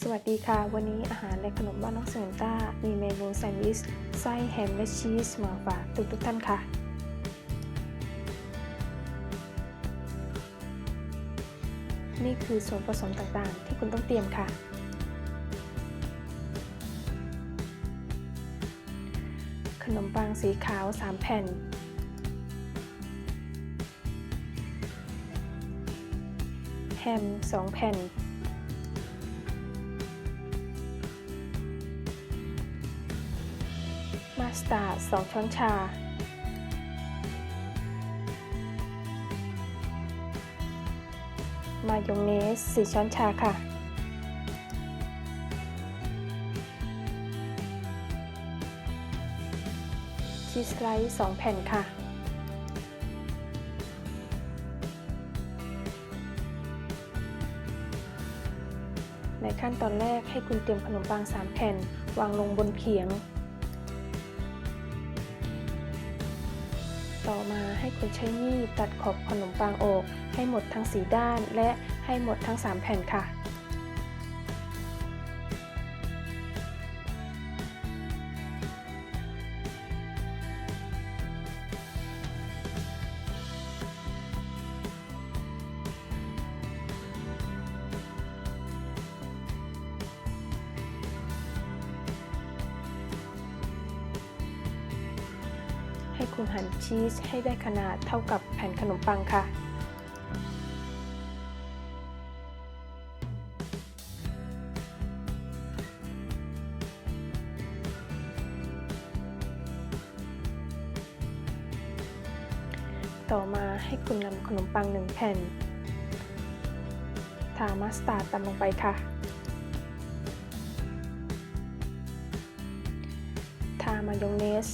สวัสดีค่ะ วันนี้อาหารและขนมบ้านน้องเซนต้า มีเมนูแซนด์วิชไส้แฮมและชีสมาฝากทุกทุกท่านค่ะ นี่คือส่วนผสมต่างๆ ที่คุณต้องเตรียมค่ะ ขนมปังสีขาว 3 แผ่น แฮม 2 แผ่น สตาร์ด2ช้อนชา มายองเนส 4 ช้อนชาค่ะ ชีสไลท์2 แผ่นค่ะในขั้นตอนแรกให้คุณเตรียมขนมปัง 3 แผ่น วางลงบนเขียง ต่อมาให้คุณใช้มีดตัดขอบขนมปังออกให้หมดทั้ง4ด้านและให้หมดทั้ง 3 แผ่นค่ะ ให้คุณหั่นชีสให้ได้ขนาดเท่ากับแผ่นขนมปังค่ะ ต่อมาให้คุณนำขนมปังหนึ่งแผ่น ทามัสตาร์ดตามลงไปค่ะทามายองเนส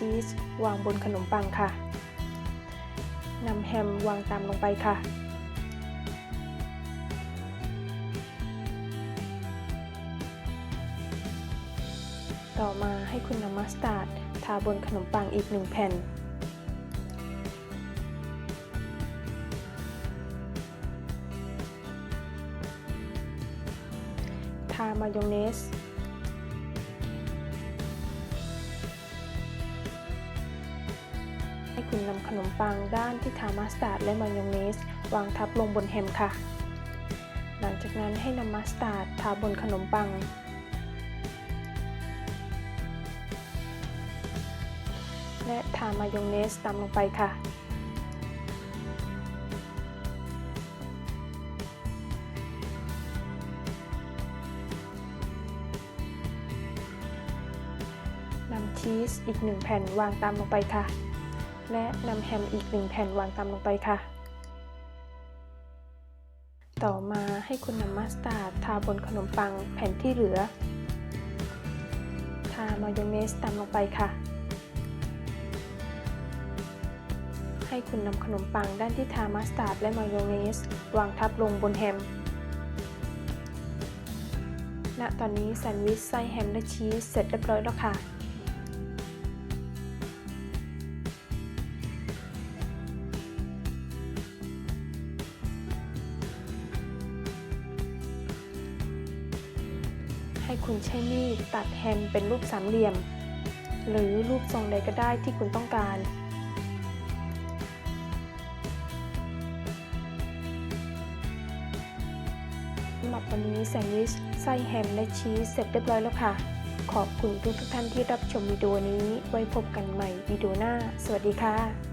ชีสวางบนขนมปังค่ะนำแฮมวางตามลงไปค่ะ ต่อมาให้คุณนำมัสตาร์ดทาบนขนมปังอีกหนึ่งแผ่นทามายองเนส คุณนำขนมปังด้านที่ทามัสตาร์ดและมายองเนส วางทับลงบนแฮมค่ะ หลังจากนั้นให้นำมัสตาร์ดทาบนขนมปัง และทามายองเนสตามลงไปค่ะนำชีสอีกหนึ่งแผ่นวางตามลงไปค่ะ และนำแฮมอีกหนึ่งแผ่นวางตามลงไปค่ะ ต่อมาให้คุณนำมัสตาร์ดทาบนขนมปังแผ่นที่เหลือ ทามายองเนสตามลงไปค่ะ ให้คุณนำขนมปังด้านที่ทามัสตาร์ดและมายองเนส วางทับลงบนแฮมณตอนนี้แซนด์วิชไส้แฮมและชีสเสร็จเรียบร้อยแล้วค่ะ ให้คุณใช้มีดตัดแฮมเป็นรูปสามเหลี่ยม หรือรูปทรงใดก็ได้ที่คุณต้องการ สำหรับวันนี้แซนด์วิชไส้แฮมและชีสเสร็จเรียบร้อยแล้วค่ะ ขอบคุณทุกทุกท่านที่รับชมวิดีโอนี้ ไว้พบกันใหม่วิดีโอหน้า สวัสดีค่ะ